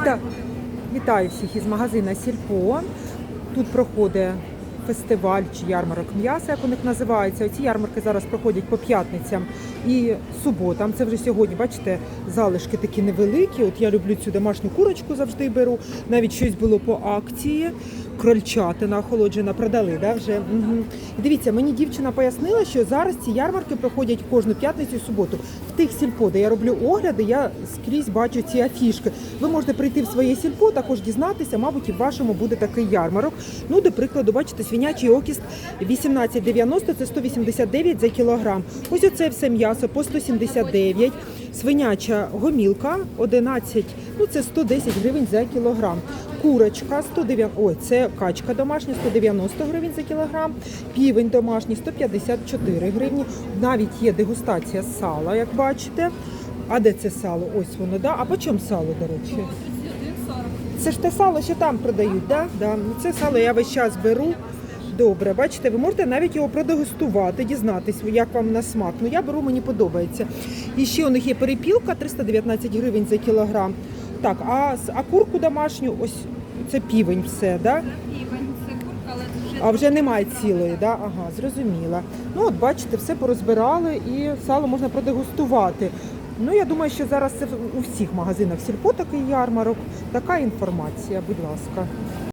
Віта... Вітаю всіх із магазина Сільпо. Тут проходить фестиваль чи ярмарок м'яса, як у них називається. Ці ярмарки зараз проходять по п'ятницям і суботам. Це вже сьогодні, бачите, залишки такі невеликі. От я люблю цю домашню курочку завжди беру. Навіть щось було по акції. Крольчатина охолоджена продали. Да, вже? Угу. Дивіться, мені дівчина пояснила, що зараз ці ярмарки проходять кожну п'ятницю і суботу. В тих сільпо, де я роблю огляди, я скрізь бачу ці афішки. Ви можете прийти в своє сільпо, також дізнатися, мабуть, і в вашому буде такий ярмарок. Ну, до прикладу, бачите, свинячий окіст 18,90 це 189 за кілограм. Ось оце все м'ясо по 179. Свиняча гомілка 11, ну це 110 гривень за кілограм. Курочка 109, ой, це качка домашня 190 гривень за кілограм, півень домашній 154 гривні. Навіть є дегустація сала, як бачите. А де це сало? Ось воно, да? А по чому сало, до речі? Це ж те сало, що там продають, да? Да. Ну, Це сало я весь час беру. Добре, бачите, ви можете навіть його продегустувати, дізнатись, як вам на смак. Ну я беру, мені подобається. І ще у них є перепілка 319 гривень за кілограм. Так, а, с- а курку домашню, ось це півень все, да? Півень, це курка, але вже А вже немає цілої, да? Ага, зрозуміла. Ну от бачите, все порозбирали і сало можна продегустувати. Ну я думаю, що зараз це у всіх магазинах сільпо такий ярмарок. Така інформація, будь ласка.